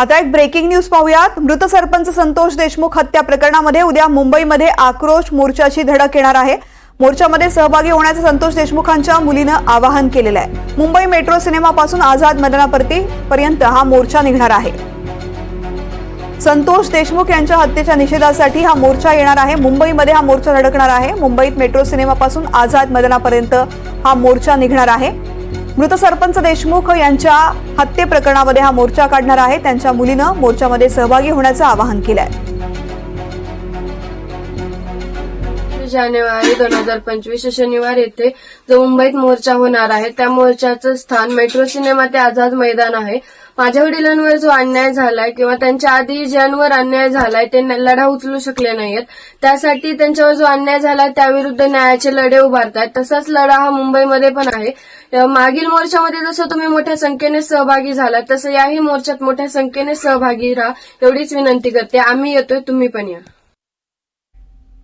आता एक breaking news पाहूयात. मृत सरपंच संतोष देशमुख हत्या प्रकरणामध्ये उद्या मुंबईमध्ये आक्रोश मोर्चाची धडक येणार आहे. मोर्चामध्ये सहभागी होण्याचं संतोष देशमुखांच्या मुलीनं आवाहन केलेलं आहे. मुंबई मेट्रो सिनेमापासून आझाद मैदानापर्ती पर्यंत हा मोर्चा निघणार आहे. संतोष देशमुख यांच्या हत्येच्या निषेधासाठी हा मोर्चा येणार आहे. मुंबईमध्ये हा मोर्चा धडकणार आहे. मुंबईत मेट्रो सिनेमापासून आझाद मैदानापर्यंत हा मोर्चा निघणार आहे. मृत सरपंच देशमुख यांच्या हत्ये प्रकरणामध्ये हा मोर्चा काढणार आहे. त्यांच्या मुलीनं मोर्चामध्ये सहभागी होण्याचं आवाहन केलं आहे जानेवारी दोन हजार पंचवीस शनिवार येथे जो मुंबईत मोर्चा होणार आहे त्या मोर्चाचं स्थान मेट्रो सिनेमा ते आझाद मैदान आहे. माझ्या वडिलांवर जो अन्याय झालाय किंवा त्यांच्या आधी ज्यांवर अन्याय झालाय ते लढा उचलू शकले नाहीयेत. त्यासाठी त्यांच्यावर जो अन्याय झालाय त्याविरुद्ध न्यायाचे लढे उभारतात तसाच लढा हा मुंबईमध्ये पण आहे. मागील मोर्चामध्ये जसं तुम्ही मोठ्या संख्येने सहभागी झालात तसं याही मोर्चात मोठ्या संख्येने सहभागी राहा एवढीच विनंती करते. आम्ही येतोय तुम्ही पण या.